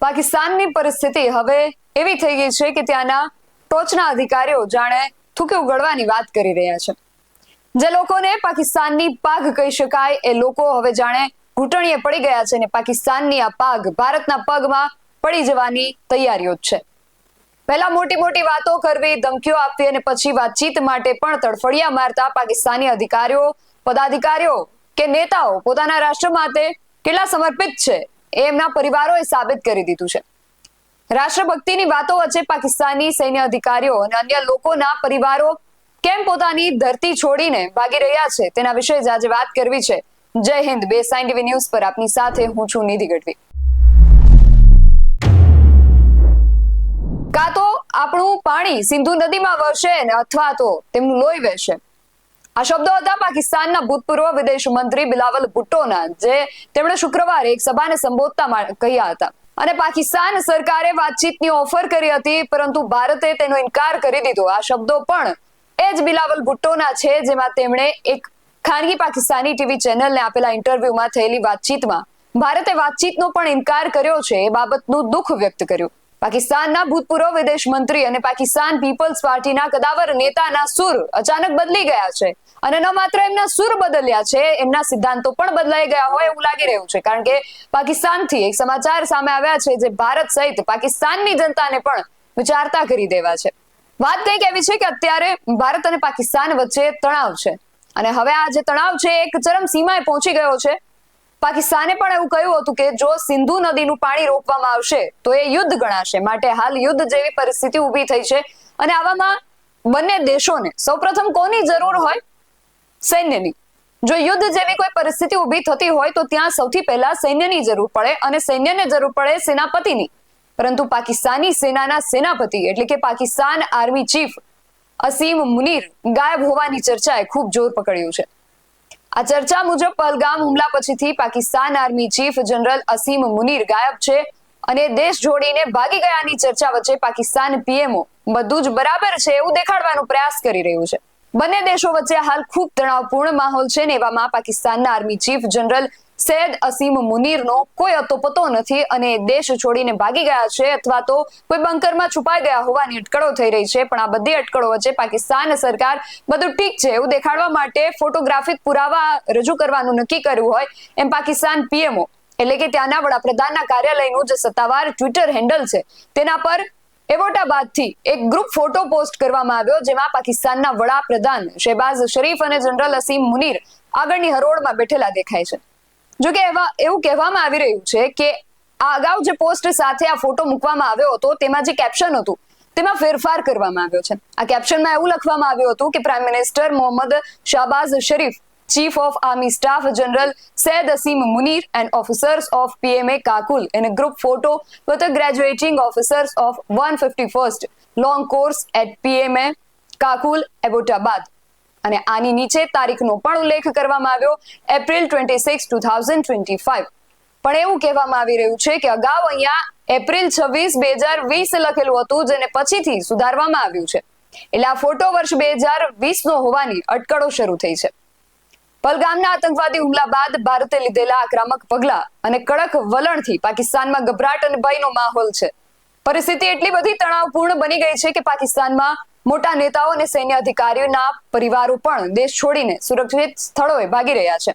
પાકિસ્તાનની પરિસ્થિતિ હવે એવી થઈ ગઈ છે કે ત્યાંના ટોચના અધિકારીઓ જાણે થૂકી ઉગડવાની વાત કરી રહ્યા છે. જે લોકોને પાકિસ્તાનની પાગ કહી શકાય, એ લોકો હવે જાણે ઘૂંટણીએ પડી ગયા છે અને પાકિસ્તાનની આ પાગ ભારતના પગમાં પડી જવાની તૈયારીઓ જ છે. પહેલા મોટી મોટી વાતો કરવી, ધમકીઓ આપવી અને પછી વાતચીત માટે પણ તડફડિયા મારતા પાકિસ્તાની અધિકારીઓ, પદાધિકારીઓ કે નેતાઓ પોતાના રાષ્ટ્ર માટે કેટલા સમર્પિત છે એ એમના પરિવારોએ સાબિત કરી દીધું છે. રાષ્ટ્રભક્તિની વાતો વચ્ચે પાકિસ્તાની સૈન્ય અધિકારીઓ અને અન્ય લોકોના પરિવારો કેમ પોતાની ધરતી છોડીને ભાગી રહ્યા છે? તેના વિશે જ આજે વાત કરવી છે. જય હિન્દ, બે સાઇન ટીવી ન્યૂઝ પર આપની સાથે હું છું નિધિ ગઢવી. કાં તો આપણું પાણી સિંધુ નદીમાં વહેશે અથવા તો તેમનું લોહી વહેશે. આ શબ્દો હતા પાકિસ્તાનના ભૂતપૂર્વ વિદેશ મંત્રી બિલાવલ ભુટ્ટોના, જે તેમણે શુક્રવારે એક સભાને સંબોધતા કહ્યા હતા. અને પાકિસ્તાન સરકારે વાતચીતની ઓફર કરી હતી, પરંતુ ભારતે તેનો ઇનકાર કરી દીધો. આ શબ્દો પણ એ જ બિલાવલ ભુટ્ટોના છે, જેમાં તેમણે એક ખાનગી પાકિસ્તાની ટીવી ચેનલને આપેલા ઇન્ટરવ્યુમાં થયેલી વાતચીતમાં ભારતે વાતચીતનો પણ ઇનકાર કર્યો છે, એ બાબતનું દુઃખ વ્યક્ત કર્યું. પાકિસ્તાનના ભૂતપૂર્વ વિદેશ મંત્રી અને પાકિસ્તાન પીપલ્સ પાર્ટીના કદાવર નેતાના સુર અચાનક બદલી ગયા છે. અને ન માત્ર એમના સુર બદલ્યા છે, એમના સિદ્ધાંતો પણ બદલાઈ ગયા હોય એવું લાગી રહ્યું છે. કારણ કે પાકિસ્તાનથી એક સમાચાર સામે આવ્યા છે જે ભારત સહિત પાકિસ્તાનની જનતાને પણ વિચારતા કરી દેવા છે. વાત કંઈક એવી છે કે અત્યારે ભારત અને પાકિસ્તાન વચ્ચે તણાવ છે. અને હવે આ જે તણાવ છે એક ચરમ સીમાએ પહોંચી ગયો છે. પાકિસ્તાને પણ એવું કહ્યું હતું કે જો સિંધુ નદીનું પાણી રોકવામાં આવશે, તો એ યુદ્ધ ગણાશે. માટે હાલ યુદ્ધ જેવી પરિસ્થિતિ ઊભી થઈ છે. અને આવામાં બંને દેશોને સૌપ્રથમ કોની જરૂર હોય? સૈન્યની. જો યુદ્ધ જેવી કોઈ પરિસ્થિતિ ઊભી થતી હોય, તો ત્યાં સૌથી પહેલા સૈન્યની જરૂર પડે અને સૈન્યને જરૂર પડે સેનાપતિની. પરંતુ પાકિસ્તાની સેનાના સેનાપતિ, એટલે કે પાકિસ્તાન આર્મી ચીફ અસીમ મુનીર, ગાયબ હોવાની ચર્ચાએ ખૂબ જોર પકડ્યું છે. આ ચર્ચા મુજબ પલગામ હુમલા પછીથી પાકિસ્તાન આર્મી ચીફ જનરલ અસીમ મુનીર ગાયબ છે અને દેશ જોડીને ભાગી ગયાની ચર્ચા વચ્ચે પાકિસ્તાન પીએમઓ બધું જ બરાબર છે એવું દેખાડવાનો પ્રયાસ કરી રહ્યું છે. બંને દેશો વચ્ચે હાલ ખૂબ તણાવપૂર્ણ માહોલ છે ને એવામાં પાકિસ્તાનના આર્મી ચીફ જનરલ સૈયદ અસીમ મુનીરનો કોઈ અતોપતો નથી અને દેશ છોડીને ભાગી ગયા છે અથવા તો કોઈ બંકરમાં છુપાઈ ગયા હોવાની અટકળો થઈ રહી છે. પણ આ બધી અટકળો વચ્ચે પાકિસ્તાન સરકાર બધું ઠીક છે એવું દેખાડવા માટે ફોટોગ્રાફિક પુરાવા રજૂ કરવાનું નક્કી કર્યું હોય એમ પાકિસ્તાન પીએમઓ, એટલે કે ત્યાંના વડાપ્રધાનના કાર્યાલયનું જે સત્તાવાર ટ્વિટર હેન્ડલ છે, તેના પર એવોટાબાદથી એક ગ્રુપ ફોટો પોસ્ટ કરવામાં આવ્યો જેમાં પાકિસ્તાનના વડાપ્રધાન શહેબાઝ શરીફ અને જનરલ અસીમ મુનીર આગળની હરોળમાં બેઠેલા દેખાય છે. જો કે એવા કહેવામાં આવી રહ્યું છે કે આ અગાઉ જે પોસ્ટ સાથે આ ફોટો મૂકવામાં આવ્યો હતો, તેમાં જે કેપ્શન હતું, તેમાં ફેરફાર કરવામાં આવ્યો છે. આ કેપ્શનમાં એવું લખવામાં આવ્યું હતું કે prime minister Mohammad Shahbaz Sharif chief of army staff general Syed Asim Munir and officers of PMA Kakul in group photo photo with the graduating officers of 151st long course at PMA Kakul Abbottabad અને આની નીચે તારીખનો પણ ઉલ્લેખ કરવામાં આવ્યો, April twenty six two thousand twenty five પણ એવું કહેવામાં આવી રહ્યું છે કે અગાઉ અહીંયા એપ્રિલ છવ્વીસ, બે હજાર વીસ લખેલું હતું, જેને પછીથી સુધારવામાં આવ્યું છે. એટલે આ ફોટો વર્ષ બે હજાર વીસ નો હોવાની અટકળો શરૂ થઈ છે. પલગામના આતંકવાદી હુમલા બાદ ભારતે લીધેલા આક્રમક પગલા અને કડક વલણથી પાકિસ્તાનમાં ગભરાટ અને ભયનો માહોલ છે. પરિસ્થિતિ એટલી બધી તણાવપૂર્ણ બની ગઈ છે કે પાકિસ્તાનમાં મોટા નેતાઓ અને સૈન્ય અધિકારીઓના પરિવારો પણ દેશ છોડીને સુરક્ષિત સ્થળોએ ભાગી રહ્યા છે.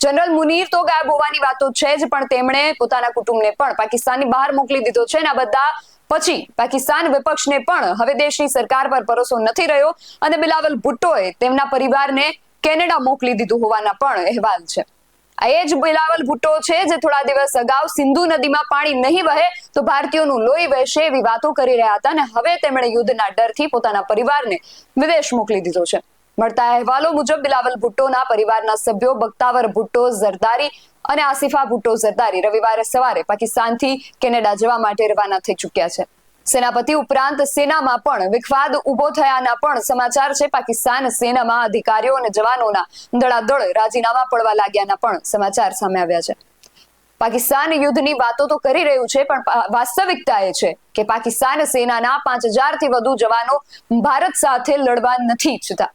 જનરલ મુનીર તો ગાયબ હોવાની વાતો છે જ, પણ તેમણે પોતાના કુટુંબને પણ પાકિસ્તાનની બહાર મોકલી દીધો છે અને આ બધા પછી પાકિસ્તાન વિપક્ષને પણ હવે દેશની સરકાર પર ભરોસો નથી રહ્યો અને બિલાવલ ભુટ્ટોએ તેમના પરિવારને કેનેડા મોકલી દીધું હોવાના પણ અહેવાલ છે. એ જ બિલાવલ ભુટ્ટો છે જે થોડા દિવસ અગાઉ સિંધુ નદીમાં પાણી નહીં વહે તો ભારતીયોનું લોહી વહેશે એવી વાતો કરી રહ્યા હતા અને હવે તેમણે યુદ્ધના ડરથી પોતાના પરિવારને વિદેશ મોકલી દીધો છે. મળતા અહેવાલો મુજબ બિલાવલ ભુટ્ટોના પરિવારના સભ્યો બખ્તાવર ભુટ્ટો ઝરદારી અને આસિફા ભુટ્ટો ઝરદારી રવિવારે સવારે પાકિસ્તાનથી કેનેડા જવા માટે રવાના થઈ ચૂક્યા છે. સેનાપતિ ઉપરાંત સેનામાં પણ વિખવાદ ઊભો થયાના પણ સમાચાર છે. પાકિસ્તાન સેનામાં અધિકારીઓ અને જવાનોના દળાદળ રાજીનામા પડવા લાગ્યાના પણ સમાચાર સામે આવ્યા છે. પાકિસ્તાન યુદ્ધની વાતો તો કરી રહ્યું છે, પણ વાસ્તવિકતા એ છે કે પાકિસ્તાન સેનાના પાંચથી વધુ જવાનો ભારત સાથે લડવા નથી ઈચ્છતા.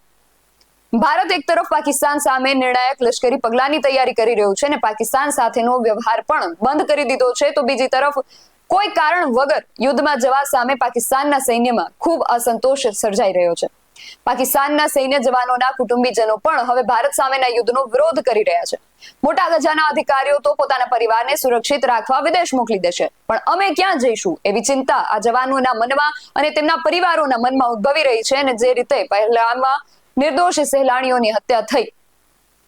ભારત એક તરફ પાકિસ્તાન સામે નિર્ણાયક લશ્કરી પગલાની તૈયારી કરી રહ્યું છે અને પાકિસ્તાન સાથેનો વ્યવહાર પણ બંધ કરી દીધો છે, તો બીજી તરફ કોઈ કારણ વગર યુદ્ધમાં જવા સામે પાકિસ્તાનના સૈન્યમાં ખૂબ અસંતોષ સર્જાઈ રહ્યો છે. પાકિસ્તાનના સૈન્ય જવાનોના કુટુંબીજનો પણ હવે ભારત સામેના યુદ્ધનો વિરોધ કરી રહ્યા છે. મોટા ગજાના અધિકારીઓ તો પોતાના પરિવારને સુરક્ષિત રાખવા વિદેશ મોકલી દેશે. પણ અમે ક્યાં જઈશું એવી ચિંતા આ જવાનોના મનમાં અને તેમના પરિવારોના મનમાં ઉદ્ભવી રહી છે અને જે રીતે પહેલામાં નિર્દોષ સહેલાણીઓની હત્યા થઈ.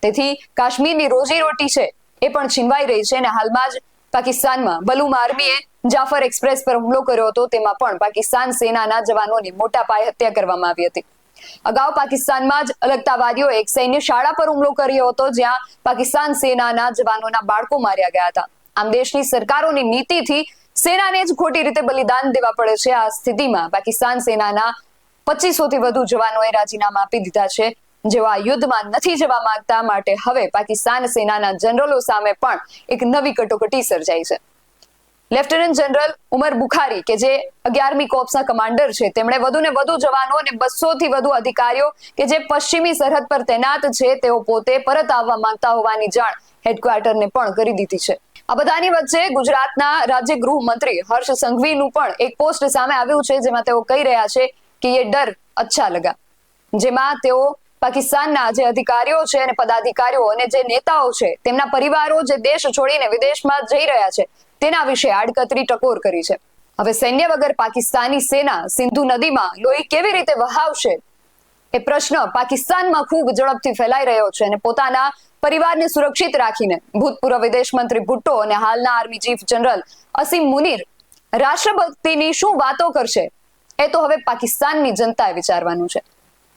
તેથી કાશ્મીરની રોજીરોટી છે એ પણ છીનવાઈ રહી છે અને હાલમાં જ પાકિસ્તાનમાં બલુમ આર્મીએ જાફર એક્સપ્રેસ પર હુમલો કર્યો હતો. તેમાં પણ પાકિસ્તાન સેનાના જવાનોની મોટા પાયે હત્યા કરવામાં આવી હતી. અગાઉ પાકિસ્તાનમાં જ અલગતાવાદીઓ એક સૈન્ય શાળા પર હુમલો કર્યો હતો, જ્યાં પાકિસ્તાન સેનાના જવાનોના બાળકો માર્યા ગયા હતા. આમ દેશની સરકારોની નીતિથી સેનાને જ ખોટી રીતે બલિદાન દેવા પડે છે. આ સ્થિતિમાં પાકિસ્તાન સેનાના પચીસો થી વધુ જવાનોએ રાજીનામા આપી દીધા છે. જેઓ આ યુદ્ધમાં નથી જવા માંગતા માટે હવે પાકિસ્તાન સેનાના જનરલો સામે પણ એક નવી કટોકટી સર્જાઈ છે. લેફ્ટનન્ટ જનરલ ઉમર બુખારી, કે જે અગિયારમી કોપ્સના કમાન્ડર છે, તેમણે વધુ ને વધુ જવાનો અને બસો થી વધુ અધિકારીઓ કે જે પશ્ચિમી સરહદ પર તૈનાત છે, તેઓ પોતે પરત આવવા માંગતા હોવાની જાણ હેડક્વાર્ટરને પણ કરી દીધી છે. આ બધાની વચ્ચે ગુજરાતના રાજ્ય ગૃહ મંત્રી હર્ષ સંઘવીનું પણ એક પોસ્ટ સામે આવ્યું છે, જેમાં તેઓ કહી રહ્યા છે કે એ ડર અચ્છા લગા. જેમાં તેઓ પાકિસ્તાનના જે અધિકારીઓ છે અને પદાધિકારીઓ અને જે નેતાઓ છે, તેમના પરિવારો જે દેશ છોડીને વિદેશમાં જઈ રહ્યા છે, તેના વિશે આડકતરી ટકોર કરી છે. હવે સૈન્ય વગર પાકિસ્તાની સેના સિંધુ નદીમાં લોહી કેવી રીતે વહાવશે? એ પ્રશ્ન પાકિસ્તાનમાં ખૂબ ઝડપથી ફેલાઈ રહ્યો છે અને પોતાના પરિવારને સુરક્ષિત રાખીને ભૂતપૂર્વ વિદેશ મંત્રી ભુટ્ટો અને હાલના આર્મી ચીફ જનરલ અસીમ મુનીર રાષ્ટ્રભક્તિની શું વાતો કરશે? એ તો હવે પાકિસ્તાનની જનતાએ વિચારવાનું છે.